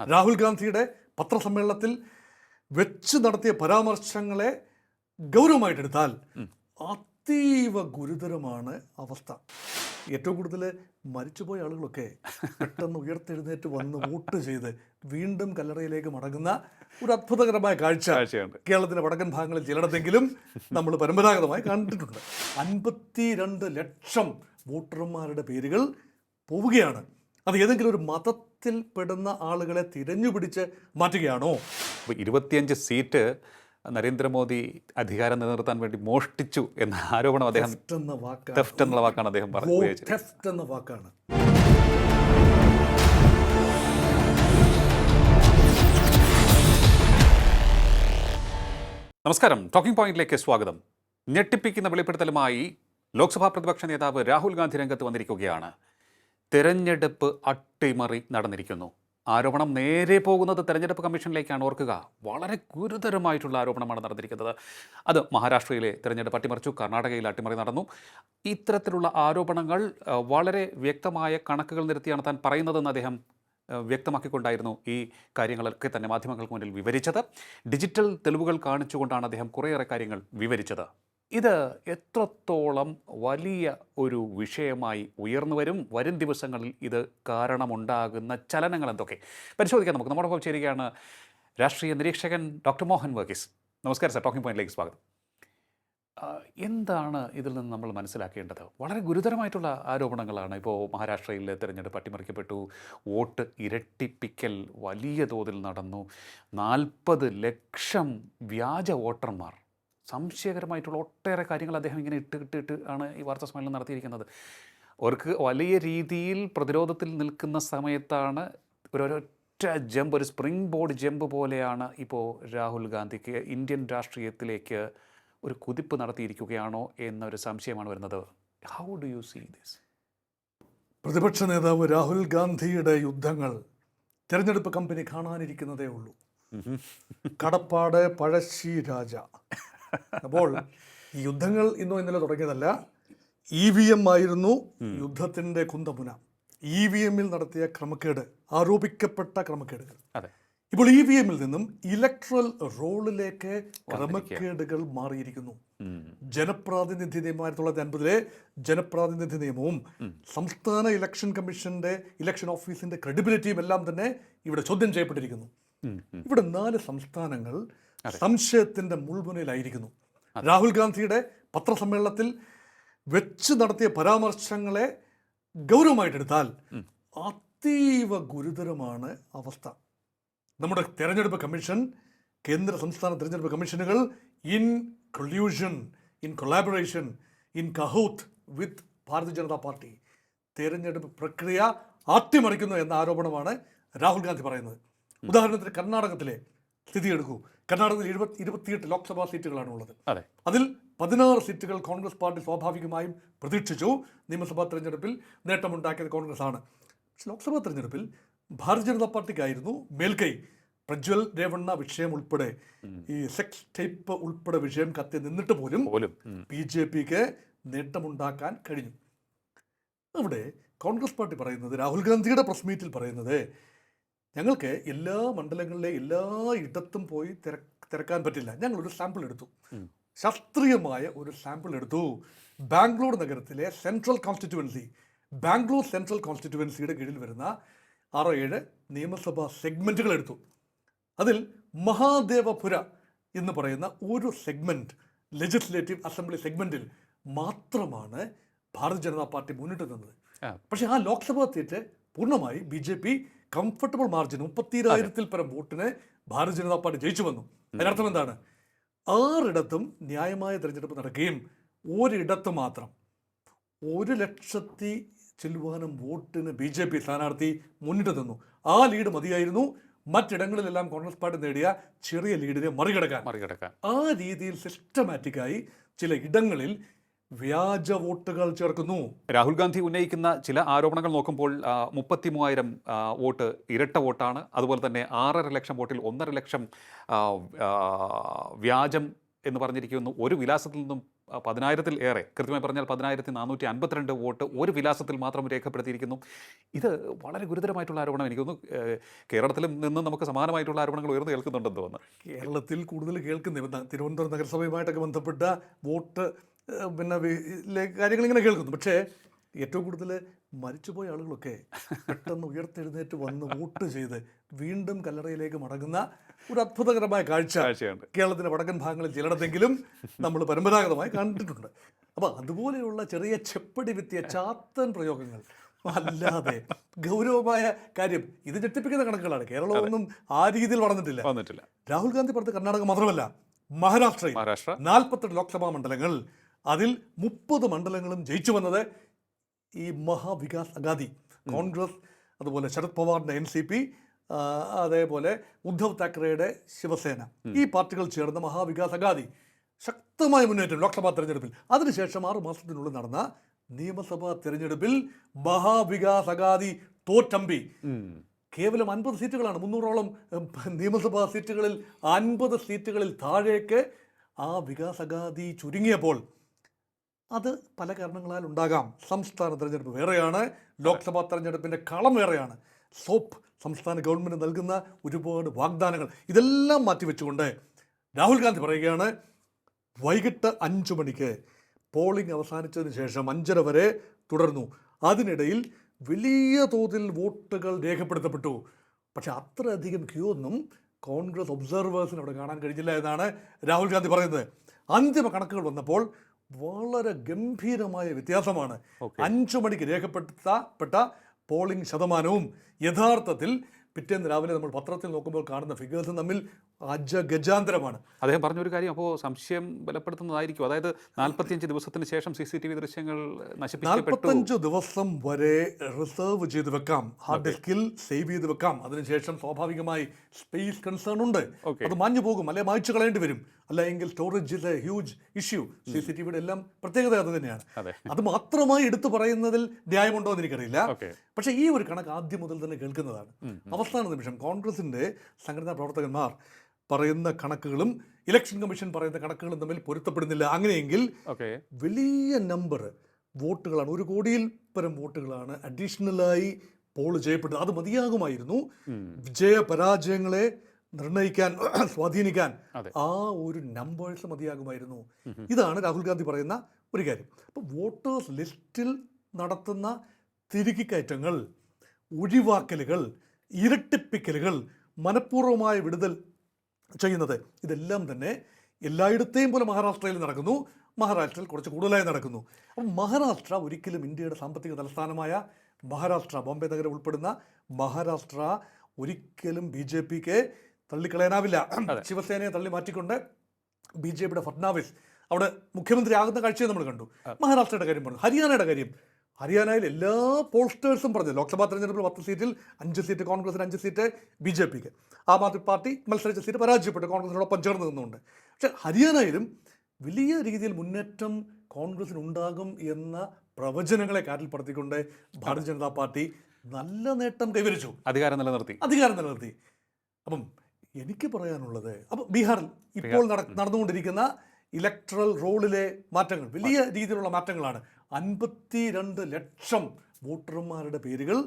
രാഹുൽ ഗാന്ധിയുടെ പത്രസമ്മേളനത്തിൽ വെച്ച് നടത്തിയ പരാമർശങ്ങളെ ഗൗരവമായിട്ടെടുത്താൽ അതീവ ഗുരുതരമാണ് അവസ്ഥ. ഏറ്റവും കൂടുതൽ മരിച്ചുപോയ ആളുകളൊക്കെ പെട്ടെന്ന് ഉയർത്തെഴുന്നേറ്റ് വന്ന് വോട്ട് ചെയ്ത് വീണ്ടും കല്ലറയിലേക്ക് മടങ്ങുന്ന ഒരു അത്ഭുതകരമായ കാഴ്ച കേരളത്തിന്റെ കേരളത്തിലെ വടക്കൻ ഭാഗങ്ങളിൽ ചിലയിടത്തെങ്കിലും നമ്മൾ പരമ്പരാഗതമായി കണ്ടിട്ടുണ്ട്. അൻപത്തിരണ്ട് ലക്ഷം വോട്ടർമാരുടെ പേരുകൾ പോവുകയാണ്. അത് ഏതെങ്കിലും ഒരു മതത്തിൽ പെടുന്ന ആളുകളെ തിരഞ്ഞുപിടിച്ച് മാറ്റുകയാണോ? അപ്പോൾ ഇരുപത്തിയഞ്ച് സീറ്റ് നരേന്ദ്രമോദി അധികാരം നിലനിർത്താൻ വേണ്ടി മോഷ്ടിച്ചു എന്ന ആരോപണം അദ്ദേഹം തെഫ്റ്റ് എന്ന വാക്കാണ്. എന്നുള്ള വാക്കാണ് അദ്ദേഹം പറഞ്ഞത് എന്ന വാക്കാണ്. നമസ്കാരം. ടോക്കിംഗ് പോയിന്റിലേക്ക് സ്വാഗതം. ഞെട്ടിപ്പിക്കുന്ന വെളിപ്പെടുത്തലുമായി ലോക്സഭാ പ്രതിപക്ഷ നേതാവ് രാഹുൽ ഗാന്ധി രംഗത്ത് വന്നിരിക്കുകയാണ്. തെരഞ്ഞെടുപ്പ് അട്ടിമറി നടന്നിരിക്കുന്നു. ആരോപണം നേരെ പോകുന്നത് തെരഞ്ഞെടുപ്പ് കമ്മീഷനിലേക്കാണ് ഓർക്കുക. വളരെ ഗുരുതരമായിട്ടുള്ള ആരോപണമാണ് നടന്നിരിക്കുന്നത്. അത് മഹാരാഷ്ട്രയിലെ തെരഞ്ഞെടുപ്പ് അട്ടിമറിച്ചു കർണാടകയിൽ അട്ടിമറി നടന്നു. ഇത്തരത്തിലുള്ള ആരോപണങ്ങൾ വളരെ വ്യക്തമായ കണക്കുകൾ നിരത്തിയാണ് താൻ പറയുന്നതെന്ന് അദ്ദേഹം വ്യക്തമാക്കിക്കൊണ്ടായിരുന്നു ഈ കാര്യങ്ങളൊക്കെ തന്നെ മാധ്യമങ്ങൾക്ക് മുന്നിൽ വിവരിച്ചത്. ഡിജിറ്റൽ തെളിവുകൾ കാണിച്ചുകൊണ്ടാണ് അദ്ദേഹം കുറേയേറെ കാര്യങ്ങൾ വിവരിച്ചത്. ഇത് എത്രത്തോളം വലിയ ഒരു വിഷയമായി ഉയർന്നു വരും? വരും ദിവസങ്ങളിൽ ഇത് കാരണമുണ്ടാകുന്ന ചലനങ്ങൾ എന്തൊക്കെ? പരിശോധിക്കാം നമുക്ക്. നമ്മുടെ ഒപ്പം ചേരുകയാണ് രാഷ്ട്രീയ നിരീക്ഷകൻ ഡോക്ടർ മോഹൻ വർഗീസ്. നമസ്കാരം സാർ. ടോക്കിംഗ് പോയിന്റിലേക്ക് സ്വാഗതം. എന്താണ് ഇതിൽ നിന്ന് നമ്മൾ മനസ്സിലാക്കേണ്ടത്? വളരെ ഗുരുതരമായിട്ടുള്ള ആരോപണങ്ങളാണ് ഇപ്പോൾ മഹാരാഷ്ട്രയിൽ തിരഞ്ഞെടുപ്പ് അട്ടിമറിക്കപ്പെട്ടു. വോട്ട് ഇരട്ടിപ്പിക്കൽ വലിയ തോതിൽ നടന്നു. നാൽപ്പത് ലക്ഷം വ്യാജ വോട്ടർമാർ സംശയകരമായിട്ടുള്ള ഒട്ടേറെ കാര്യങ്ങൾ അദ്ദേഹം ഇങ്ങനെ ഇട്ട് ഇട്ട് ഇട്ട് ആണ് ഈ വാർത്താ സമ്മേളനം നടത്തിയിരിക്കുന്നത്. അവർക്ക് വലിയ രീതിയിൽ പ്രതിരോധത്തിൽ നിൽക്കുന്ന സമയത്താണ് ഒരൊറ്റ ജമ്പ് ഒരു സ്പ്രിംഗ് ബോർഡ് ജമ്പ് പോലെയാണ് ഇപ്പോൾ രാഹുൽ ഗാന്ധിക്ക് ഇന്ത്യൻ രാഷ്ട്രീയത്തിലേക്ക് ഒരു കുതിപ്പ് നടത്തിയിരിക്കുകയാണോ എന്നൊരു സംശയമാണ് വരുന്നത്. How do you see this പ്രതിപക്ഷ നേതാവ് രാഹുൽ ഗാന്ധിയുടെ യുദ്ധങ്ങൾ തിരഞ്ഞെടുപ്പ് കമ്പനി കാണാനിരിക്കുന്നതേ ഉള്ളൂ. കടപ്പാട് പഴശ്ശി രാജ. അപ്പോൾ യുദ്ധങ്ങൾ ഇന്നോ ഇന്നലെ തുടങ്ങിയതല്ല ഇ വി എം ആയിരുന്നു യുദ്ധത്തിന്റെ കുന്തമുന. ഇ വി എമ്മിൽ നടത്തിയ ക്രമക്കേട് ആരോപിക്കപ്പെട്ട ക്രമക്കേടുകൾ. ഇപ്പോൾ ഇ വി എമ്മിൽ നിന്നും ഇലക്ട്രൽ റോളിലേക്ക് ക്രമക്കേടുകൾ മാറിയിരിക്കുന്നു. ജനപ്രാതിനിധ്യ നിയമം ആയിരത്തി തൊള്ളായിരത്തി അൻപതിലെ ജനപ്രാതിനിധ്യ നിയമവും സംസ്ഥാന ഇലക്ഷൻ കമ്മീഷന്റെ ഇലക്ഷൻ ഓഫീസിന്റെ ക്രെഡിബിലിറ്റിയും എല്ലാം തന്നെ ഇവിടെ ചോദ്യം ചെയ്യപ്പെട്ടിരിക്കുന്നു. ഇവിടെ നാല് സംസ്ഥാനങ്ങൾ സംശയത്തിന്റെ മുൾമുനയിലായിരിക്കുന്നു. രാഹുൽ ഗാന്ധിയുടെ പത്രസമ്മേളനത്തിൽ വെച്ച് നടത്തിയ പരാമർശങ്ങളെ ഗൗരവമായിട്ടെടുത്താൽ അതീവ ഗുരുതരമാണ് അവസ്ഥ. നമ്മുടെ തെരഞ്ഞെടുപ്പ് കമ്മീഷൻ കേന്ദ്ര സംസ്ഥാന തെരഞ്ഞെടുപ്പ് കമ്മീഷനുകൾ in collusion in collaboration in cahoots with Bharatiya Janata party തെരഞ്ഞെടുപ്പ് പ്രക്രിയ അട്ടിമറിക്കുന്നു എന്ന ആരോപണമാണ് രാഹുൽ ഗാന്ധി പറയുന്നത്. ഉദാഹരണത്തിന് കർണാടകത്തിലെ സ്ഥിതി എടുക്കൂ കർണാടകത്തിൽ ഇരുപത്തി ഇരുപത്തിയെട്ട് ലോക്സഭാ സീറ്റുകളാണ് ഉള്ളത് അതെ. അതിൽ പതിനാറ് സീറ്റുകൾ കോൺഗ്രസ് പാർട്ടി സ്വാഭാവികമായും പ്രതീക്ഷിച്ചു. നിയമസഭാ തെരഞ്ഞെടുപ്പിൽ നേട്ടമുണ്ടാക്കിയത് കോൺഗ്രസ് ആണ് പക്ഷെ ലോക്സഭാ തെരഞ്ഞെടുപ്പിൽ ഭാരതീയ ജനതാ പാർട്ടിക്കായിരുന്നു മേൽക്കൈ പ്രജ്വൽ രേവണ്ണ വിഷയം ഉൾപ്പെടെ. ഈ സെക്സ് ടൈപ്പ് ഉൾപ്പെടെ വിഷയം കത്തി നിന്നിട്ട് പോലും. ബി ജെ പിക്ക് നേട്ടമുണ്ടാക്കാൻ കഴിഞ്ഞു. അവിടെ കോൺഗ്രസ് പാർട്ടി പറയുന്നത് രാഹുൽ ഗാന്ധിയുടെ പ്രസ് മീറ്റിൽ പറയുന്നത് ഞങ്ങൾക്ക് എല്ലാ മണ്ഡലങ്ങളിലെ എല്ലാ ഇടത്തും പോയി തിര തിരക്കാൻ പറ്റില്ല. ഞങ്ങളൊരു സാമ്പിൾ എടുത്തു. ശാസ്ത്രീയമായ ഒരു സാമ്പിൾ എടുത്തു. ബാംഗ്ലൂർ നഗരത്തിലെ സെൻട്രൽ കോൺസ്റ്റിറ്റ്യുവൻസി ബാംഗ്ലൂർ സെൻട്രൽ കോൺസ്റ്റിറ്റ്യുവൻസിയുടെ കീഴിൽ വരുന്ന ആറോ ഏഴ് നിയമസഭാ സെഗ്മെന്റുകൾ എടുത്തു. അതിൽ മഹാദേവപുര എന്ന് പറയുന്ന ഒരു സെഗ്മെന്റ് ലെജിസ്ലേറ്റീവ് അസംബ്ലി സെഗ്മെന്റിൽ മാത്രമാണ് ഭാരതീയ ജനതാ പാർട്ടി മുന്നിട്ട് നിന്നത്. പക്ഷേ ആ ലോക്സഭാ സീറ്റ് പൂർണമായി B J P comfortable margin മുപ്പത്തിരായിരത്തിൽ പരം വോട്ടിന് ഭാരതീയ ജനതാ പാർട്ടി ജയിച്ചു വന്നു. അതിനർത്ഥം എന്താണ്? ആറിടത്തും ന്യായമായ തെരഞ്ഞെടുപ്പ് നടക്കുകയും ഒരിടത്ത് മാത്രം ഒരു ലക്ഷത്തി ചില്ലുവാനം വോട്ടിന് ബി ജെ പി സ്ഥാനാർത്ഥി മുന്നിട്ട് നിന്നു. ആ ലീഡ് മതിയായിരുന്നു. മറ്റിടങ്ങളിലെല്ലാം കോൺഗ്രസ് പാർട്ടി നേടിയ ചെറിയ ലീഡിനെ മറികടക്കാൻ. മറികടക്കാൻ. ആ രീതിയിൽ സിസ്റ്റമാറ്റിക്കായി ചില ഇടങ്ങളിൽ വ്യാജ വോട്ടുകൾ ചേർക്കുന്നു. രാഹുൽ ഗാന്ധി ഉന്നയിക്കുന്ന ചില ആരോപണങ്ങൾ നോക്കുമ്പോൾ മുപ്പത്തി മൂവായിരം വോട്ട് ഇരട്ട വോട്ടാണ്. അതുപോലെ തന്നെ ആറര ലക്ഷം വോട്ടിൽ ഒന്നര ലക്ഷം വ്യാജം എന്ന് പറഞ്ഞിരിക്കുന്നു. ഒരു വിലാസത്തിൽ നിന്നും പതിനായിരത്തിൽ ഏറെ കൃത്യമായി പറഞ്ഞാൽ പതിനായിരത്തി നാനൂറ്റി അൻപത്തിരണ്ട് വോട്ട് ഒരു വിലാസത്തിൽ മാത്രം രേഖപ്പെടുത്തിയിരിക്കുന്നു. ഇത് വളരെ ഗുരുതരമായിട്ടുള്ള ആരോപണം. എനിക്ക് തോന്നുന്നു കേരളത്തിൽ നിന്ന് നമുക്ക് സമാനമായിട്ടുള്ള ആരോപണങ്ങൾ ഉയർന്നു കേൾക്കുന്നുണ്ടെന്ന് തോന്നുന്നു. കേരളത്തിൽ കൂടുതൽ കേൾക്കുന്ന തിരുവനന്തപുരം നഗരസഭയുമായിട്ടൊക്കെ ബന്ധപ്പെട്ട വോട്ട് പിന്നെ ഇങ്ങനെ കേൾക്കുന്നു. പക്ഷേ ഏറ്റവും കൂടുതൽ മരിച്ചുപോയ ആളുകളൊക്കെ പെട്ടെന്ന് ഉയർത്തെഴുന്നേറ്റ് വന്ന് വോട്ട് ചെയ്ത് വീണ്ടും കല്ലറയിലേക്ക് മടങ്ങുന്ന ഒരു അത്ഭുതകരമായ കാഴ്ച കേരളത്തിന്റെ വടക്കൻ ഭാഗങ്ങളിൽ ചിലയിടത്തെങ്കിലും നമ്മൾ പരമ്പരാഗതമായി കണ്ടിട്ടുണ്ട്. അപ്പോൾ അതുപോലെയുള്ള ചെറിയ ചെപ്പടി വിത്തിയ ചാത്തൻ പ്രയോഗങ്ങൾ അല്ലാതെ ഗൗരവമായ കാര്യം. ഇത് ഞെട്ടിപ്പിക്കുന്ന കണക്കുകളാണ്. കേരളമൊന്നും ആ രീതിയിൽ വളർന്നിട്ടില്ല. വന്നിട്ടില്ല. രാഹുൽ ഗാന്ധി പറഞ്ഞത് കർണാടക മാത്രമല്ല മഹാരാഷ്ട്രയിൽ മഹാരാഷ്ട്ര. നാൽപ്പത്തെട്ട് ലോക്സഭാ മണ്ഡലങ്ങൾ അതിൽ മുപ്പത് മണ്ഡലങ്ങളും ജയിച്ചു വന്നത് ഈ മഹാവികാസ് അഗാദി കോൺഗ്രസ് അതുപോലെ ശരത് പവാറിന്റെ എൻ സി പി അതേപോലെ ഉദ്ധവ് താക്കറെയുടെ ശിവസേന. ഈ പാർട്ടികൾ ചേർന്ന മഹാവികാസ് അഗാദി ശക്തമായ മുന്നേറ്റം ലോക്സഭാ തെരഞ്ഞെടുപ്പിൽ. അതിനുശേഷം ആറു മാസത്തിനുള്ളിൽ നടന്ന നിയമസഭാ തെരഞ്ഞെടുപ്പിൽ മഹാവികാസ് അഗാദി തോറ്റമ്പി. കേവലം അൻപത് സീറ്റുകളാണ്. മുന്നൂറോളം നിയമസഭാ സീറ്റുകളിൽ അൻപത് സീറ്റുകളിൽ താഴേക്ക് ആ വികാസഗാദി ചുരുങ്ങിയപ്പോൾ അത് പല കാരണങ്ങളാൽ ഉണ്ടാകാം. സംസ്ഥാന തെരഞ്ഞെടുപ്പ് വേറെയാണ്. ലോക്സഭാ തെരഞ്ഞെടുപ്പിന്റെ കളം വേറെയാണ്. സോപ്പ് സംസ്ഥാന ഗവൺമെന്റ് നൽകുന്ന ഒരുപാട് വാഗ്ദാനങ്ങൾ. ഇതെല്ലാം മാറ്റിവെച്ചുകൊണ്ട് രാഹുൽ ഗാന്ധി പറയുകയാണ് വൈകിട്ട് അഞ്ച് മണിക്ക് പോളിംഗ് അവസാനിച്ചതിന് ശേഷം അഞ്ചര വരെ തുടർന്നു. അതിനിടയിൽ വലിയ തോതിൽ വോട്ടുകൾ രേഖപ്പെടുത്തപ്പെട്ടു. പക്ഷെ അത്രയധികം ക്യൂ ഒന്നും കോൺഗ്രസ് ഒബ്സർവേഴ്സിന് അവിടെ കാണാൻ കഴിഞ്ഞില്ല എന്നാണ് രാഹുൽ ഗാന്ധി പറയുന്നത്. അന്തിമ കണക്കുകൾ വന്നപ്പോൾ വളരെ ഗംഭീരമായ വ്യത്യാസമാണ്. അഞ്ചു മണിക്ക് രേഖപ്പെടുത്തപ്പെട്ട പോളിംഗ് ശതമാനവും യഥാർത്ഥത്തിൽ പിറ്റേന്ന് രാവിലെ നമ്മൾ പത്രത്തിൽ നോക്കുമ്പോൾ കാണുന്ന ഫിഗേഴ്സും തമ്മിൽ അജഗജാന്തരമാണ് അദ്ദേഹം പറഞ്ഞൊരു കാര്യം അപ്പോൾ സംശയം ബലപ്പെടുത്തുന്നതായിരിക്കും. അതായത് നാൽപ്പത്തിയഞ്ച് ദിവസത്തിന് ശേഷം സി സി ടി വി ദൃശ്യങ്ങൾ നാൽപ്പത്തഞ്ച് ദിവസം വരെ റിസർവ് ചെയ്ത് വെക്കാം. ഹാർഡ് ഡിസ്കിൽ സേവ് ചെയ്ത് വെക്കാം. അതിനുശേഷം സ്വാഭാവികമായി സ്പേസ് കൺസേൺ ഉണ്ട്. അത് മാഞ്ഞു പോകും. അല്ലെ? മായ്ച്ചു കളയേണ്ടി വരും. അല്ലെങ്കിൽ storage is a huge issue C C T വിയുടെ എല്ലാം പ്രത്യേകത അത് തന്നെയാണ്. അത്. മാത്രമായി എടുത്തു പറയുന്നതിൽ ന്യായമുണ്ടോ എന്ന് എനിക്കറിയില്ല. പക്ഷേ ഈ ഒരു കണക്ക് ആദ്യം മുതൽ തന്നെ കേൾക്കുന്നതാണ്. അവസാന നിമിഷം കോൺഗ്രസിന്റെ സംഘടനാ പ്രവർത്തകന്മാർ പറയുന്ന കണക്കുകളും ഇലക്ഷൻ കമ്മീഷൻ പറയുന്ന കണക്കുകളും തമ്മിൽ പൊരുത്തപ്പെടുന്നില്ല. അങ്ങനെയെങ്കിൽ ഓക്കെ വലിയ നമ്പർ വോട്ടുകളാണ് ഒരു കോടിയിൽ പരം വോട്ടുകളാണ് അഡീഷണലായി പോൾ ചെയ്യപ്പെട്ടത്. അത് മതിയാകുമായിരുന്നു. വിജയ പരാജയങ്ങളെ നിർണയിക്കാൻ സ്വാധീനിക്കാൻ ആ ഒരു നമ്പേഴ്സ് മതിയാകുമായിരുന്നു. ഇതാണ് രാഹുൽ ഗാന്ധി പറയുന്ന ഒരു കാര്യം. അപ്പോൾ വോട്ടേഴ്സ് ലിസ്റ്റിൽ നടത്തുന്ന തിരുകിക്കയറ്റങ്ങൾ ഒഴിവാക്കലുകൾ ഇരട്ടിപ്പിക്കലുകൾ മനഃപൂർവമായ വിടുതൽ ചെയ്യുന്നത്. ഇതെല്ലാം തന്നെ എല്ലായിടത്തെയും പോലെ മഹാരാഷ്ട്രയിൽ നടക്കുന്നു. മഹാരാഷ്ട്രയിൽ കുറച്ച് കൂടുതലായി നടക്കുന്നു. അപ്പം മഹാരാഷ്ട്ര ഒരിക്കലും ഇന്ത്യയുടെ സാമ്പത്തിക തലസ്ഥാനമായ മഹാരാഷ്ട്ര ബോംബെ നഗരം ഉൾപ്പെടുന്ന മഹാരാഷ്ട്ര ഒരിക്കലും ബി ജെ പിക്ക് തള്ളിക്കളയാനാവില്ല. ശിവസേനയെ തള്ളി മാറ്റിക്കൊണ്ട് ബി ജെ പിയുടെ ഫഡ്നാവിസ് അവിടെ മുഖ്യമന്ത്രി ആകുന്ന കാഴ്ചയെ നമ്മൾ കണ്ടു. മഹാരാഷ്ട്രയുടെ കാര്യം പറഞ്ഞു. ഹരിയാനയുടെ കാര്യം ഹരിയാനയിൽ എല്ലാ പോസ്റ്റേഴ്സും പറഞ്ഞു ലോക്സഭാ തെരഞ്ഞെടുപ്പിൽ പത്ത് സീറ്റിൽ അഞ്ച് സീറ്റ് കോൺഗ്രസിന് അഞ്ച് സീറ്റ് ബി ജെ പിക്ക്. ആം ആദ്മി പാർട്ടി മത്സരിച്ച സീറ്റ് പരാജയപ്പെട്ടു. കോൺഗ്രസിനോടൊപ്പം ചേർന്ന് നിന്നുകൊണ്ട്. പക്ഷെ ഹരിയാനയിലും വലിയ രീതിയിൽ മുന്നേറ്റം കോൺഗ്രസിന് ഉണ്ടാകും എന്ന പ്രവചനങ്ങളെ കാറ്റിൽപ്പെടുത്തിക്കൊണ്ട് ഭാരതീയ ജനതാ പാർട്ടി നല്ല നേട്ടം കൈവരിച്ചു. അധികാരം നിലനിർത്തി. അധികാരം നിലനിർത്തി. അപ്പം എനിക്ക് പറയാനുള്ളത് അപ്പം ബീഹാറിൽ ഇപ്പോൾ നട- നടന്നുകൊണ്ടിരിക്കുന്ന ഇലക്ട്രൽ റോളിലെ മാറ്റങ്ങൾ വലിയ രീതിയിലുള്ള മാറ്റങ്ങളാണ്. അൻപത്തി രണ്ട് ലക്ഷം വോട്ടർമാരുടെ പേരുകൾ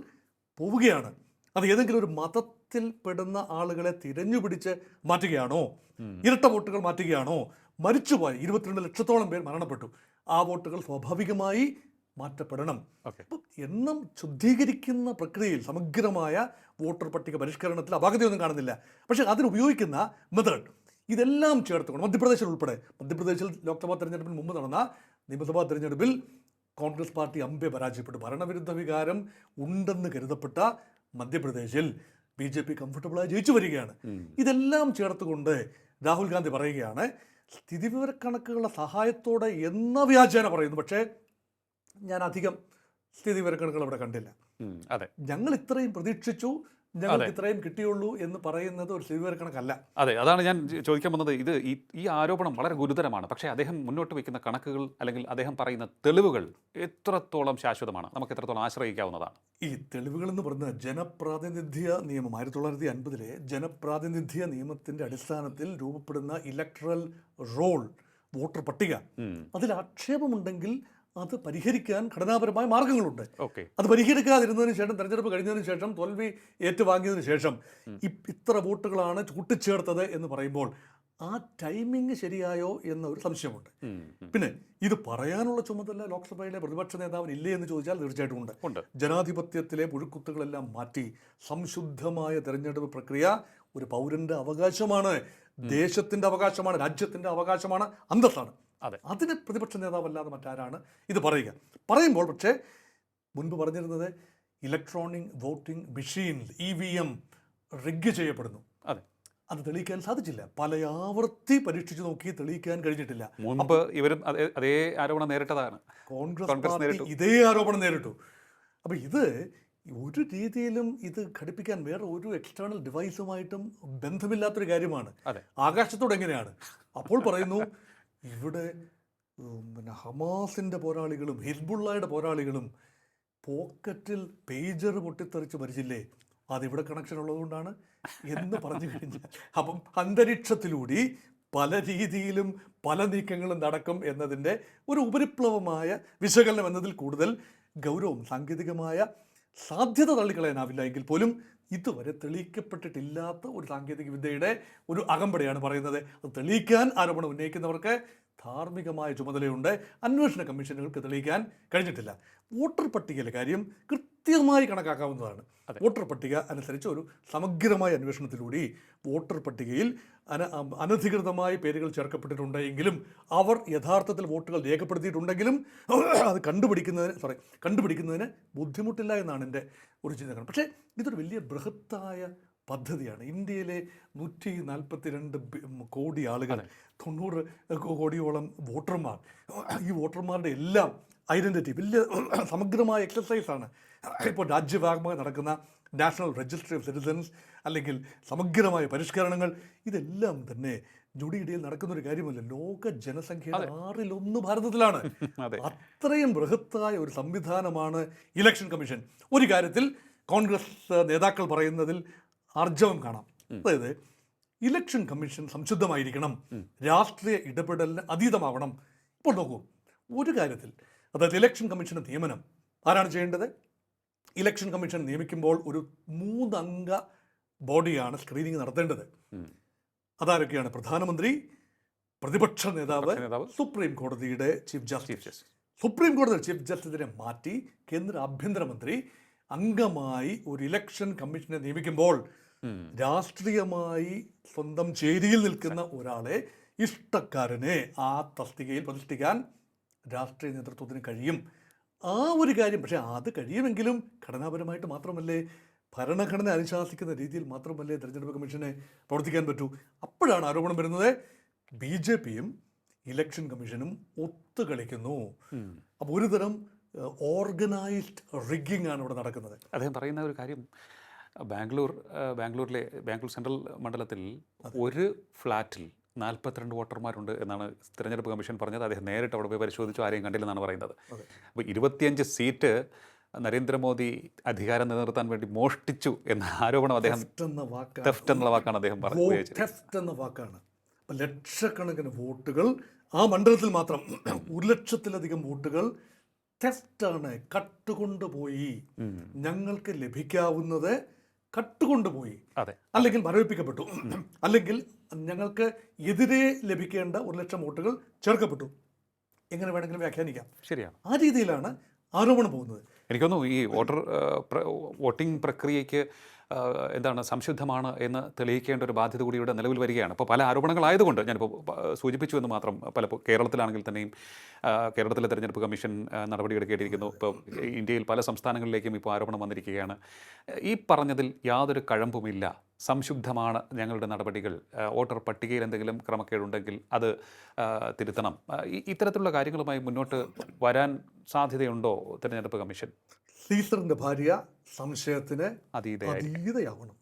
പോവുകയാണ്. അത് ഏതെങ്കിലും ഒരു മതത്തിൽ പെടുന്ന ആളുകളെ തിരഞ്ഞുപിടിച്ച് മാറ്റുകയാണോ? ഇരട്ട വോട്ടുകൾ മാറ്റുകയാണോ? മരിച്ചുപോയ ഇരുപത്തിരണ്ട് ലക്ഷത്തോളം പേർ മരണപ്പെട്ടു. ആ വോട്ടുകൾ സ്വാഭാവികമായി മാറ്റപ്പെടണം. എണ്ണം ശുദ്ധീകരിക്കുന്ന പ്രക്രിയയിൽ സമഗ്രമായ വോട്ടർ പട്ടിക പരിഷ്കരണത്തിൽ അപാകതയൊന്നും കാണുന്നില്ല. പക്ഷേ അതിനുപയോഗിക്കുന്ന മെത്തേഡ് ഇതെല്ലാം ചേർത്തുകൊണ്ട് മധ്യപ്രദേശിൽ ഉൾപ്പെടെ മധ്യപ്രദേശിൽ ലോക്സഭാ തെരഞ്ഞെടുപ്പിന് മുമ്പ് നടന്ന നിയമസഭാ തെരഞ്ഞെടുപ്പിൽ കോൺഗ്രസ് പാർട്ടി അമ്പെ പരാജയപ്പെട്ടു. ഭരണവിരുദ്ധ വികാരം ഉണ്ടെന്ന് കരുതപ്പെട്ട മധ്യപ്രദേശിൽ ബി ജെ പി കംഫർട്ടബിളായി ജയിച്ചു വരികയാണ്. ഇതെല്ലാം ചേർത്തുകൊണ്ട് രാഹുൽ ഗാന്ധി പറയുകയാണ് സ്ഥിതിവിവരക്കണക്കുകളുടെ സഹായത്തോടെ എന്ന വ്യാജേന പറയുന്നു. പക്ഷേ ഞാൻ അധികം സ്ഥിതിവിവരക്കണക്കുകൾ അവിടെ കണ്ടില്ല. അതെ. ഞങ്ങൾ ഇത്രയും പ്രതീക്ഷിച്ചു ഞങ്ങൾക്ക് ഇത്രയും കിട്ടിയുള്ളൂ എന്ന് പറയുന്നത് ഒരു സ്ഥിതിവിവരക്കണക്കല്ല അതെ അതാണ് ഞാൻ ചോദിക്കാൻ വന്നത്. ഇത് ഈ ആരോപണം വളരെ ഗുരുതരമാണ്. പക്ഷേ അദ്ദേഹം മുന്നോട്ട് വയ്ക്കുന്ന കണക്കുകൾ അല്ലെങ്കിൽ അദ്ദേഹം പറയുന്ന തെളിവുകൾ എത്രത്തോളം ശാശ്വതമാണ്? നമുക്ക് എത്രത്തോളം ആശ്രയിക്കാവുന്നതാണ്? ഈ തെളിവുകൾ എന്ന് പറയുന്നത് ജനപ്രാതിനിധ്യ നിയമം ആയിരത്തി തൊള്ളായിരത്തി അൻപതിലെ ജനപ്രാതിനിധ്യ നിയമത്തിന്റെ അടിസ്ഥാനത്തിൽ രൂപപ്പെടുന്ന ഇലക്ട്രൽ റോൾ വോട്ടർ പട്ടിക. അതിൽ ആക്ഷേപമുണ്ടെങ്കിൽ അത് പരിഹരിക്കാൻ ഘടനാപരമായ മാർഗങ്ങളുണ്ട്. ഓക്കെ. അത് പരിഹരിക്കാതിരുന്നതിന് ശേഷം തെരഞ്ഞെടുപ്പ് കഴിഞ്ഞതിന് ശേഷം തോൽവി ഏറ്റുവാങ്ങിയതിന് ശേഷം ഇത്ര വോട്ടുകളാണ് കൂട്ടിച്ചേർത്തത് എന്ന് പറയുമ്പോൾ ആ ടൈമിംഗ് ശരിയായോ എന്ന ഒരു സംശയമുണ്ട്. പിന്നെ ഇത് പറയാനുള്ള ചുമതല ലോക്സഭയിലെ പ്രതിപക്ഷ നേതാവിന് ഇല്ലേ എന്ന് ചോദിച്ചാൽ തീർച്ചയായിട്ടും ഉണ്ട്. ജനാധിപത്യത്തിലെ പുഴുക്കുത്തുകളെല്ലാം മാറ്റി സംശുദ്ധമായ തെരഞ്ഞെടുപ്പ് പ്രക്രിയ ഒരു പൗരന്റെ അവകാശമാണ് ദേശത്തിന്റെ അവകാശമാണ് രാജ്യത്തിന്റെ അവകാശമാണ് അന്തസ്സാണ്. അതെ. അതിന് പ്രതിപക്ഷ നേതാവല്ലാതെ മറ്റാരാണ്? ഇത് പറയുക. പറയുമ്പോൾ പക്ഷേ മുൻപ് പറഞ്ഞിരുന്നത് electronic voting machine E V M rig ചെയ്യപ്പെടുന്നു. അതെ. അത് തെളിയിക്കാൻ സാധിച്ചില്ല. പല ആവർത്തി പരീക്ഷിച്ചു നോക്കി തെളിയിക്കാൻ കഴിഞ്ഞിട്ടില്ല. മുൻപ് ഇവരും അതേ ആരോപണം നേരിട്ടതാണ്. കോൺഗ്രസ് ഇതേ ആരോപണം നേരിട്ടു. അപ്പൊ ഇത് ഒരു രീതിയിലും ഇത് ഘടിപ്പിക്കാൻ വേറെ ഒരു എക്സ്റ്റേണൽ ഡിവൈസുമായിട്ടും ബന്ധമില്ലാത്തൊരു കാര്യമാണ്. ആകാശത്തോട് എങ്ങനെയാണ്? അപ്പോൾ പറയുന്നു ഇവിടെ പിന്നെ ഹമാസിന്റെ പോരാളികളും ഹിസ്ബുള്ളയുടെ പോരാളികളും പോക്കറ്റിൽ പേജർ പൊട്ടിത്തെറിച്ച് മരിച്ചില്ലേ? അതിവിടെ കണക്ഷൻ ഉള്ളതുകൊണ്ടാണ് എന്ന് പറഞ്ഞു കഴിഞ്ഞാൽ. അപ്പം അന്തരീക്ഷത്തിലൂടെ പല രീതിയിലും പല നീക്കങ്ങളും നടക്കും എന്നതിന്റെ ഒരു ഉപരിപ്ലവമായ വിശകലനം എന്നതിൽ കൂടുതൽ ഗൗരവം സാങ്കേതികമായ സാധ്യത തള്ളിക്കളയാനാവില്ല എങ്കിൽ പോലും ഇതുവരെ തെളിയിക്കപ്പെട്ടിട്ടില്ലാത്ത ഒരു സാങ്കേതിക വിദ്യയുടെ ഒരു അകമ്പടിയാണ് പറയുന്നത്. അത് തെളിയിക്കാൻ ആരോപണം ഉന്നയിക്കുന്നവർക്ക് ധാർമ്മികമായ ചുമതലയുണ്ട്. അന്വേഷണ കമ്മീഷനുകൾക്ക് തെളിയിക്കാൻ കഴിഞ്ഞിട്ടില്ല. വോട്ടർ പട്ടികയിലെ കാര്യം കൃത്യമായി കണക്കാക്കാവുന്നതാണ്. വോട്ടർ പട്ടിക അനുസരിച്ച് ഒരു സമഗ്രമായ അന്വേഷണത്തിലൂടെ വോട്ടർ പട്ടികയിൽ അന അനധികൃതമായ അനധികൃതമായി പേരുകൾ ചേർക്കപ്പെട്ടിട്ടുണ്ട് എങ്കിലും അവർ യഥാർത്ഥത്തിൽ വോട്ടുകൾ രേഖപ്പെടുത്തിയിട്ടുണ്ടെങ്കിലും അത് കണ്ടുപിടിക്കുന്നതിന് സോറി കണ്ടുപിടിക്കുന്നതിന് ബുദ്ധിമുട്ടില്ല എന്നാണ് എന്റെ ഒരു ചിന്തകൾ പക്ഷേ ഇതൊരു വലിയ ബൃഹത്തായ പദ്ധതിയാണ്. ഇന്ത്യയിലെ നൂറ്റി നാൽപ്പത്തിരണ്ട് കോടി ആളുകൾ തൊണ്ണൂറ് കോടിയോളം വോട്ടർമാർ ഈ വോട്ടർമാരുടെ എല്ലാം ഐഡന്റിറ്റി വലിയ സമഗ്രമായ എക്സസൈസാണ് ഇപ്പോൾ രാജ്യവ്യാപകമായി നടക്കുന്ന നാഷണൽ രജിസ്ട്രി ഓഫ് സിറ്റിസൻസ് അല്ലെങ്കിൽ സമഗ്രമായ പരിഷ്കരണങ്ങൾ ഇതെല്ലാം തന്നെ ഞൊടിയിടയിൽ നടക്കുന്ന ഒരു കാര്യമല്ല. ലോക ജനസംഖ്യയുടെ ആറിലൊന്ന് ഭാരതത്തിലാണ്. അത്രയും ബൃഹത്തായ ഒരു സംവിധാനമാണ് ഇലക്ഷൻ കമ്മീഷൻ. ഒരു കാര്യത്തിൽ കോൺഗ്രസ് നേതാക്കൾ പറയുന്നതിൽ ആർജവം കാണാം. അതായത് ഇലക്ഷൻ കമ്മീഷൻ സംശുദ്ധമായിരിക്കണം. രാഷ്ട്രീയ ഇടപെടലിന് അതീതമാവണം. ഇപ്പോൾ നോക്കൂ ഒരു കാര്യത്തിൽ അതായത് ഇലക്ഷൻ കമ്മീഷന്റെ നിയമനം ആരാണ് ചെയ്യേണ്ടത്? ഇലക്ഷൻ കമ്മീഷൻ നിയമിക്കുമ്പോൾ ഒരു മൂന്നംഗ ബോഡിയാണ് സ്ക്രീനിങ് നടത്തേണ്ടത്. അതാരൊക്കെയാണ്? പ്രധാനമന്ത്രി പ്രതിപക്ഷ നേതാവ് സുപ്രീം കോടതിയുടെ ചീഫ് ജസ്റ്റിസ് സുപ്രീം കോടതി ചീഫ് ജസ്റ്റിസിനെ മാറ്റി കേന്ദ്ര ആഭ്യന്തരമന്ത്രി അംഗമായി ഒരു ഇലക്ഷൻ കമ്മീഷനെ നിയമിക്കുമ്പോൾ. രാഷ്ട്രീയമായി സ്വന്തം ചേരിയിൽ നിൽക്കുന്ന ഒരാളെ ഇഷ്ടക്കാരനെ ആ തസ്തികയിൽ പ്രതിഷ്ഠിക്കാൻ രാഷ്ട്രീയ നേതൃത്വത്തിന് കഴിയും. ആ ഒരു കാര്യം പക്ഷേ അത് കഴിയുമെങ്കിലും ഘടനാപരമായിട്ട് മാത്രമല്ലേ ഭരണഘടന അനുശാസിക്കുന്ന രീതിയിൽ മാത്രമല്ലേ തെരഞ്ഞെടുപ്പ് കമ്മീഷനെ പ്രവർത്തിക്കാൻ പറ്റൂ? അപ്പോഴാണ് ആരോപണം വരുന്നത്. ബി ജെ പിയും ഇലക്ഷൻ കമ്മീഷനും ഒത്തുകളിക്കുന്നു. കളിക്കുന്നു അപ്പോൾ ഒരുതരം ഓർഗനൈസ്ഡ് റിഗിംഗ് ആണ് ഇവിടെ നടക്കുന്നത്. അദ്ദേഹം പറയുന്ന ഒരു കാര്യം ബാംഗ്ലൂർ ബാംഗ്ലൂരിലെ ബാംഗ്ലൂർ സെൻട്രൽ മണ്ഡലത്തിൽ ഒരു ഫ്ലാറ്റിൽ നാൽപ്പത്തിരണ്ട് വോട്ടർമാരുണ്ട് എന്നാണ് തിരഞ്ഞെടുപ്പ് കമ്മീഷൻ പറഞ്ഞത്. അദ്ദേഹം നേരിട്ട് അവിടെ പോയി പരിശോധിച്ചു. ആരെയും കണ്ടില്ലെന്നാണ് പറയുന്നത്. അപ്പോൾ ഇരുപത്തിയഞ്ച് സീറ്റ് നരേന്ദ്രമോദി അധികാരം നിലനിർത്താൻ വേണ്ടി മോഷ്ടിച്ചു എന്ന ആരോപണം അദ്ദേഹം തെഫ്റ്റ് എന്നുള്ള വാക്കാണ് അദ്ദേഹം തെഫ്റ്റ് എന്ന വാക്കാണ്. ലക്ഷക്കണക്കിന് വോട്ടുകൾ ആ മണ്ഡലത്തിൽ മാത്രം. ഒരു ലക്ഷത്തിലധികം വോട്ടുകൾ തെഫ്റ്റാണ് കട്ടുകൊണ്ടുപോയി. ഞങ്ങൾക്ക് ലഭിക്കാവുന്നത് കട്ടുകൊണ്ടുപോയി. അതെ. അല്ലെങ്കിൽ മരവിപ്പിക്കപ്പെട്ടു. അല്ലെങ്കിൽ ഞങ്ങൾക്ക് എതിരെ ലഭിക്കേണ്ട ഒരു ലക്ഷം വോട്ടുകൾ ചേർക്കപ്പെട്ടു. എങ്ങനെ വേണമെങ്കിലും വ്യാഖ്യാനിക്കാം. ശരിയാണ്. ആ രീതിയിലാണ് ആരോപണം പോകുന്നത്. എനിക്കൊന്നും ഈ വോട്ടർ വോട്ടിംഗ് പ്രക്രിയയ്ക്ക് എന്താണ് സംശുദ്ധമാണ് എന്ന് തെളിയിക്കേണ്ട ഒരു ബാധ്യത കൂടി ഇവിടെ നിലവിൽ വരികയാണ്. അപ്പോൾ പല ആരോപണങ്ങളായതുകൊണ്ട് ഞാനിപ്പോൾ സൂചിപ്പിച്ചു എന്ന് മാത്രം പലപ്പോൾ കേരളത്തിലാണെങ്കിൽ തന്നെയും കേരളത്തിലെ തെരഞ്ഞെടുപ്പ് കമ്മീഷൻ നടപടിയെടുക്കേണ്ടിയിരിക്കുന്നു. ഇപ്പോൾ ഇന്ത്യയിൽ പല സംസ്ഥാനങ്ങളിലേക്കും ഇപ്പോൾ ആരോപണം വന്നിരിക്കുകയാണ്. ഈ പറഞ്ഞതിൽ യാതൊരു കഴമ്പുമില്ല. സംശുദ്ധമാണ് ഞങ്ങളുടെ നടപടികൾ. വോട്ടർ പട്ടികയിൽ എന്തെങ്കിലും ക്രമക്കേടുണ്ടെങ്കിൽ അത് തിരുത്തണം. ഇത്തരത്തിലുള്ള കാര്യങ്ങളുമായി മുന്നോട്ട് വരാൻ സാധ്യതയുണ്ടോ തിരഞ്ഞെടുപ്പ് കമ്മീഷൻ? സീസറിന്റെ ഭാര്യ സംശയത്തിന് അതീതയാവണം.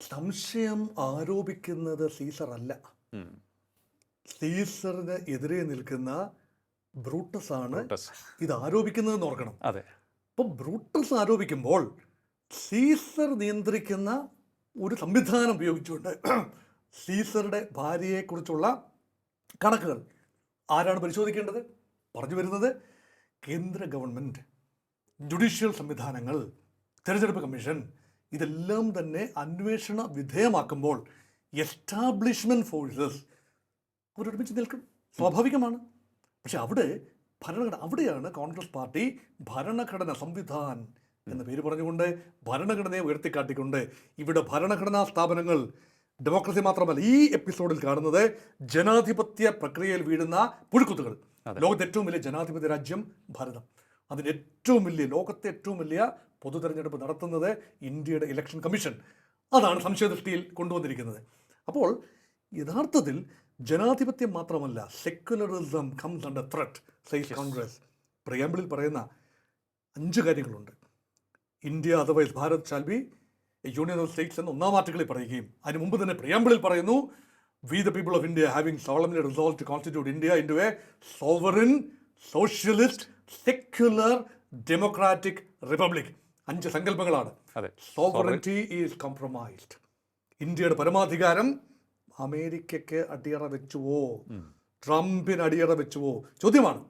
സംശയം ആരോപിക്കുന്നത് സീസർ അല്ല. സീസറിന് എതിരെ നിൽക്കുന്ന ബ്രൂട്ടസ്. ആണ് ഇത് ആരോപിക്കുന്നതെന്ന് ഓർക്കണം. അതെ. അപ്പം ബ്രൂട്ടസ് ആരോപിക്കുമ്പോൾ സീസർ നിയന്ത്രിക്കുന്ന ഒരു സംവിധാനം ഉപയോഗിച്ചുകൊണ്ട് സീസറുടെ ഭാര്യയെക്കുറിച്ചുള്ള കണക്കുകൾ ആരാണ് പരിശോധിക്കേണ്ടത്? പറഞ്ഞു വരുന്നത് കേന്ദ്ര ഗവൺമെന്റ് ജുഡീഷ്യൽ സംവിധാനങ്ങൾ തെരഞ്ഞെടുപ്പ് കമ്മീഷൻ ഇതെല്ലാം തന്നെ അന്വേഷണ വിധേയമാക്കുമ്പോൾ എസ്റ്റാബ്ലിഷ്മെന്റ് ഫോഴ്സസ് അവരൊരുമിച്ച് നിൽക്കും. സ്വാഭാവികമാണ്. പക്ഷെ അവിടെ ഭരണഘടന അവിടെയാണ് കോൺഗ്രസ് പാർട്ടി ഭരണഘടന സംവിധാൻ എന്ന പേര് പറഞ്ഞുകൊണ്ട് ഭരണഘടനയെ ഉയർത്തിക്കാട്ടിക്കൊണ്ട് ഇവിടെ ഭരണഘടനാ സ്ഥാപനങ്ങൾ ഡെമോക്രസി മാത്രമല്ല ഈ എപ്പിസോഡിൽ കാണുന്നത് ജനാധിപത്യ പ്രക്രിയയിൽ വീഴുന്ന പുഴുക്കുത്തുകൾ. ലോകത്തെ ഏറ്റവും വലിയ ജനാധിപത്യ രാജ്യം ഭാരതം. അതിന് ഏറ്റവും വലിയ ലോകത്തെ ഏറ്റവും വലിയ പൊതു തെരഞ്ഞെടുപ്പ് നടത്തുന്നത് ഇന്ത്യയുടെ ഇലക്ഷൻ കമ്മീഷൻ. അതാണ് സംശയദൃഷ്ടിയിൽ കൊണ്ടുവന്നിരിക്കുന്നത്. അപ്പോൾ യഥാർത്ഥത്തിൽ ജനാധിപത്യം മാത്രമല്ല secularism comes under threat says Congress പ്രിയാമ്പിളിൽ പറയുന്ന അഞ്ച് കാര്യങ്ങളുണ്ട്. India otherwise Bharat shall be union of states എന്ന ഒന്നാം ആർട്ടിക്കിളിൽ പറയുകയും അതിന് മുമ്പ് തന്നെ പ്രിയാമ്പിളിൽ പറയുന്നു we the people of India having solemnly resolve to constitute India into a sovereign socialist secular democratic republic അഞ്ച് സങ്കല്പങ്ങളാണ്. സോവറിറ്റി ഈസ് കോംപ്രമൈസ്ഡ് ഇന്ത്യയുടെ പരമാധികാരം അമേരിക്കയ്ക്ക് അടിയറ വെച്ചുവോ? ട്രംപിന് അടിയറ വെച്ചുവോ? ചോദ്യമാണ്.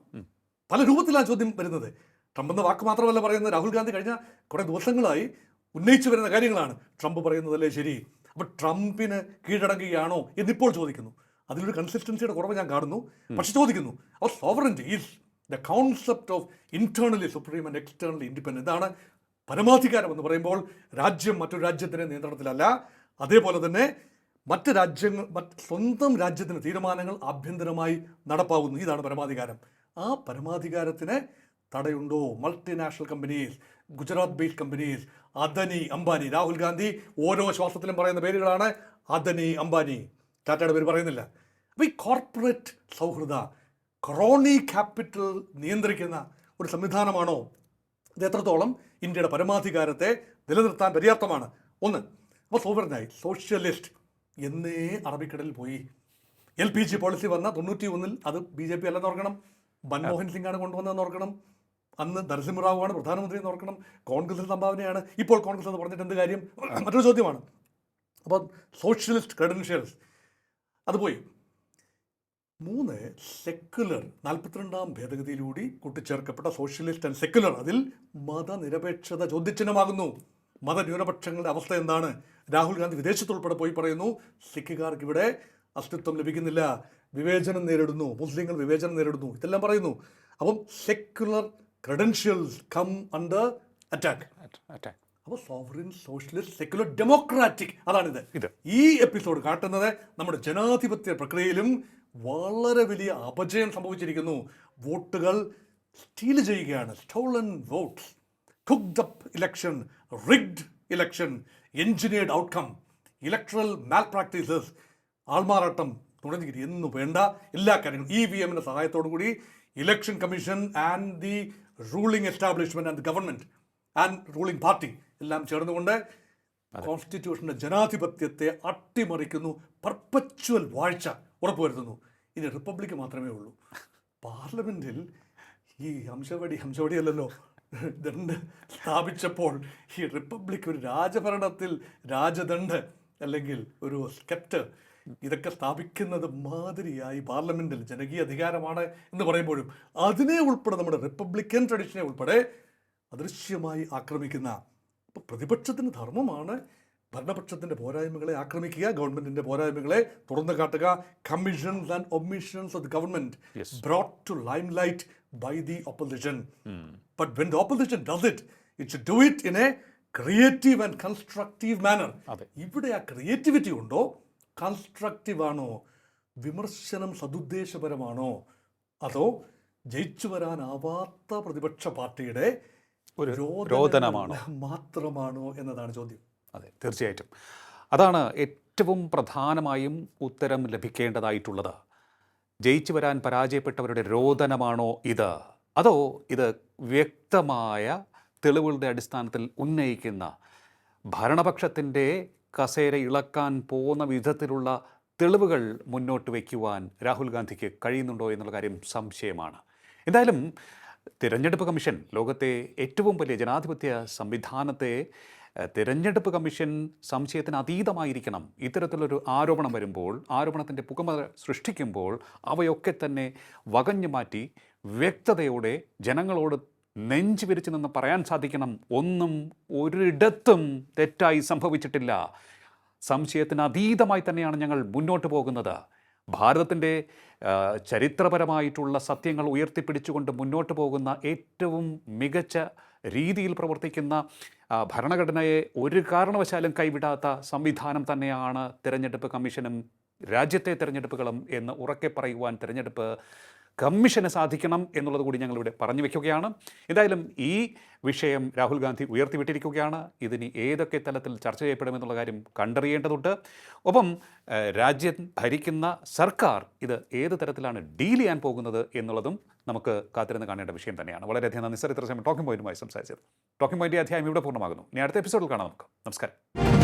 പല രൂപത്തിലാണ് ചോദ്യം വരുന്നത്. ട്രംപ് എന്ന വാക്ക് മാത്രമല്ല പറയുന്നത്. രാഹുൽ ഗാന്ധി കഴിഞ്ഞ കുറേ ദിവസങ്ങളായി ഉന്നയിച്ചു വരുന്ന കാര്യങ്ങളാണ്. ട്രംപ് പറയുന്നതല്ലേ ശരി? അപ്പോൾ ട്രംപിന് കീഴടങ്ങുകയാണോ എന്നിപ്പോൾ ചോദിക്കുന്നു. അതിലൊരു കൺസിസ്റ്റൻസിയുടെ കുറവ് ഞാൻ കാണുന്നു. പക്ഷെ ചോദിക്കുന്നു. അപ്പോൾ സോവറിന്റെ is the concept of internally supreme and externally independent ഇതാണ് പരമാധികാരം എന്ന് പറയുമ്പോൾ രാജ്യം മറ്റൊരു രാജ്യത്തിന്റെ നിയന്ത്രണത്തിലല്ല. അതേപോലെ തന്നെ മറ്റ് രാജ്യങ്ങൾ മറ്റ് സ്വന്തം രാജ്യത്തിന് തീരുമാനങ്ങൾ ആഭ്യന്തരമായി നടപ്പാകുന്നു. ഇതാണ് പരമാധികാരം. ആ പരമാധികാരത്തിന് തടയുണ്ടോ? Multinational companies Gujarat based companies Adani Ambani Rahul Gandhi ഓരോ ശ്വാസത്തിലും പറയുന്ന പേരുകളാണ് അദനി അംബാനി. ടാറ്റയുടെ പേര് പറയുന്നില്ല. അപ്പോൾ ഈ കോർപ്പറേറ്റ് സൗഹൃദ ക്രോണി ക്യാപിറ്റൽ നിയന്ത്രിക്കുന്ന ഒരു സംവിധാനമാണോ? ഇത് എത്രത്തോളം ഇന്ത്യയുടെ പരമാധികാരത്തെ നിലനിർത്താൻ പര്യാപ്തമാണ്? ഒന്ന് അപ്പോൾ സോവറിനായി സോഷ്യലിസ്റ്റ് എന്നേ അറബിക്കടലിൽ പോയി. എൽ പി ജി പോളിസി വന്ന തൊണ്ണൂറ്റി ഒന്നിൽ അത് ബി ജെ പി അല്ലെന്ന് ഓർക്കണം. മൻമോഹൻ സിംഗാണ് കൊണ്ടുവന്നതെന്ന് ഓർക്കണം. അന്ന് നരസിംഹറാവു ആണ് പ്രധാനമന്ത്രി എന്ന് ഓർക്കണം. കോൺഗ്രസിന്റെ സംഭാവനയാണ്. ഇപ്പോൾ കോൺഗ്രസ് എന്ന് പറഞ്ഞിട്ട് എന്ത് കാര്യം? മറ്റൊരു ചോദ്യമാണ്. അപ്പോൾ സോഷ്യലിസ്റ്റ് ക്രെഡൻഷ്യൽസ് അത് പോയി. മൂന്ന് സെക്കുലർ നാൽപ്പത്തിരണ്ടാം ഭേദഗതിയിലൂടെ കൂട്ടിച്ചേർക്കപ്പെട്ട സോഷ്യലിസ്റ്റ് ആൻഡ് സെക്കുലർ അതിൽ മതനിരപേക്ഷത ചോദ്യചിഹ്നമാകുന്നു. മതന്യൂനപക്ഷങ്ങളുടെ അവസ്ഥ എന്താണ്? രാഹുൽ ഗാന്ധി വിദേശത്തുൾപ്പെടെ പോയി പറയുന്നു സിഖുകാർക്ക് ഇവിടെ അസ്തിത്വം ലഭിക്കുന്നില്ല വിവേചനം നേരിടുന്നു മുസ്ലിങ്ങൾ വിവേചനം നേരിടുന്നു ഇതെല്ലാം പറയുന്നു. അപ്പം secular credentials come under attack. Attack. അപ്പോൾ സോവറിൻ സോഷ്യലിസ്റ്റ് സെക്യുലർ ഡെമോക്രാറ്റിക്. അതാണിത്. ഇത്. ഈ എപ്പിസോഡ് കാട്ടുന്നത് നമ്മുടെ ജനാധിപത്യ പ്രക്രിയയിലും വളരെ വലിയ അപജയം സംഭവിച്ചിരിക്കുന്നു. വോട്ടുകൾ സ്റ്റീൽ ചെയ്യുകയാണ്. Stolen vote cooked up election rigged election engineered outcome electoral malpractices ആൾമാറാട്ടം തുടങ്ങി എന്ന് വേണ്ട എല്ലാ കാര്യങ്ങളും. ഇ വി എമ്മിന്റെ സഹായത്തോടു കൂടി election commission and the ruling establishment and government and ruling party എല്ലാം ചേർന്നുകൊണ്ട് കോൺസ്റ്റിറ്റ്യൂഷന്റെ ജനാധിപത്യത്തെ അട്ടിമറിക്കുന്നു. പെർപ്പച്വൽ വാഴ്ച ഉറപ്പുവരുത്തുന്നു. ഇനി റിപ്പബ്ലിക് മാത്രമേ ഉള്ളൂ. പാർലമെന്റിൽ ഈ ഹംസവടി ഹംസവടി അല്ലല്ലോ ദണ്ഡ് സ്ഥാപിച്ചപ്പോൾ ഈ റിപ്പബ്ലിക് ഒരു രാജഭരണത്തിൽ രാജദണ്ഡ് അല്ലെങ്കിൽ ഒരു സ്കെപ്റ്റ് ഇതൊക്കെ സ്ഥാപിക്കുന്നത് മാതിരിയായി പാർലമെന്റിൽ ജനകീയ അധികാരമാണ് എന്ന് പറയുമ്പോഴും അതിനെ ഉൾപ്പെടെ നമ്മുടെ റിപ്പബ്ലിക്കൻ ട്രഡീഷനെ ഉൾപ്പെടെ അദൃശ്യമായി ആക്രമിക്കുന്ന അപ്പോൾ പ്രതിപക്ഷത്തിന് ധർമ്മമാണ് ഭരണപക്ഷത്തിന്റെ പോരായ്മകളെ ആക്രമിക്കുക ഗവൺമെന്റിന്റെ പോരായ്മകളെ തുറന്നു കാട്ടുക. Commissions and omissions of the government brought to limelight by the opposition but when the opposition does it it should do it in a creative and constructive manner ഇവിടെ ആ ക്രിയേറ്റിവിറ്റി ഉണ്ടോ? കൺസ്ട്രക്റ്റീവ് ആണോ? വിമർശനം സതുദ്ദേശപരമാണോ? അതോ ജയിച്ചു വരാനാവാത്ത പ്രതിപക്ഷ പാർട്ടിയുടെ ഒരു രോദനമാണോ? മാത്രമാണോ എന്നതാണ് ചോദ്യം. അതെ തീർച്ചയായിട്ടും. അതാണ് ഏറ്റവും പ്രധാനമായും ഉത്തരം ലഭിക്കേണ്ടതായിട്ടുള്ളത്. ജയിച്ചു വരാൻ പരാജയപ്പെട്ടവരുടെ രോദനമാണോ ഇത്? അതോ ഇത് വ്യക്തമായ തെളിവുകളുടെ അടിസ്ഥാനത്തിൽ ഉന്നയിക്കുന്ന ഭരണപക്ഷത്തിന്റെ കസേര ഇളക്കാൻ പോകുന്ന വിധത്തിലുള്ള തെളിവുകൾ മുന്നോട്ട് വയ്ക്കുവാൻ രാഹുൽ ഗാന്ധിക്ക് കഴിയുന്നുണ്ടോ എന്നുള്ള കാര്യം സംശയമാണ്. എന്തായാലും തിരഞ്ഞെടുപ്പ് കമ്മീഷൻ ലോകത്തെ ഏറ്റവും വലിയ ജനാധിപത്യ സംവിധാനത്തെ തിരഞ്ഞെടുപ്പ് കമ്മീഷൻ സംശയത്തിന് അതീതമായിരിക്കണം. ഇത്തരത്തിലൊരു ആരോപണം വരുമ്പോൾ ആരോപണത്തിന്റെ പുകമ സൃഷ്ടിക്കുമ്പോൾ അവയൊക്കെ തന്നെ വകഞ്ഞു മാറ്റി വ്യക്തതയോടെ ജനങ്ങളോട് നെഞ്ചു വിരിച്ചു നിന്ന് പറയാൻ സാധിക്കണം. ഒന്നും ഒരിടത്തും തെറ്റായി സംഭവിച്ചിട്ടില്ല. സംശയത്തിന് അതീതമായി തന്നെയാണ് ഞങ്ങൾ മുന്നോട്ട് പോകുന്നത്. ഭാരതത്തിന്റെ ചരിത്രപരമായിട്ടുള്ള സത്യങ്ങൾ ഉയർത്തിപ്പിടിച്ചുകൊണ്ട് മുന്നോട്ട് പോകുന്ന ഏറ്റവും മികച്ച രീതിയിൽ പ്രവർത്തിക്കുന്ന ഭരണഘടനയെ ഒരു കാരണവശാലും കൈവിടാത്ത സംവിധാനം തന്നെയാണ് തിരഞ്ഞെടുപ്പ് കമ്മീഷനും രാജ്യത്തെ തിരഞ്ഞെടുപ്പുകളും എന്ന് ഉറക്കെ പറയുവാൻ തിരഞ്ഞെടുപ്പ് കമ്മീഷന് സാധിക്കണം എന്നുള്ളത് കൂടി ഞങ്ങളിവിടെ പറഞ്ഞു വയ്ക്കുകയാണ് എന്തായാലും ഈ വിഷയം രാഹുൽ ഗാന്ധി ഉയർത്തിവിട്ടിരിക്കുകയാണ്. ഇതിനി ഏതൊക്കെ തലത്തിൽ ചർച്ച ചെയ്യപ്പെടുമെന്നുള്ള കാര്യം കണ്ടറിയേണ്ടതുണ്ട്. ഒപ്പം രാജ്യം ഭരിക്കുന്ന സർക്കാർ ഇത് ഏത് തരത്തിലാണ് ഡീൽ ചെയ്യാൻ പോകുന്നത് എന്നുള്ളതും നമുക്ക് കാത്തിരുന്ന് കാണേണ്ട വിഷയം തന്നെയാണ്. വളരെയധികം നന്ദി സർ. ഇത്ര സമയം ടോക്കിംഗ് പോയിന്റുമായി സംസാരിച്ചത്. ടോക്കിംഗ് പോയിന്റ് അധ്യായം ഇവിടെ പൂർണമാകുന്നു. ഇനി അടുത്ത എപ്പിസോഡിൽ കാണാം നമുക്ക്. നമസ്കാരം.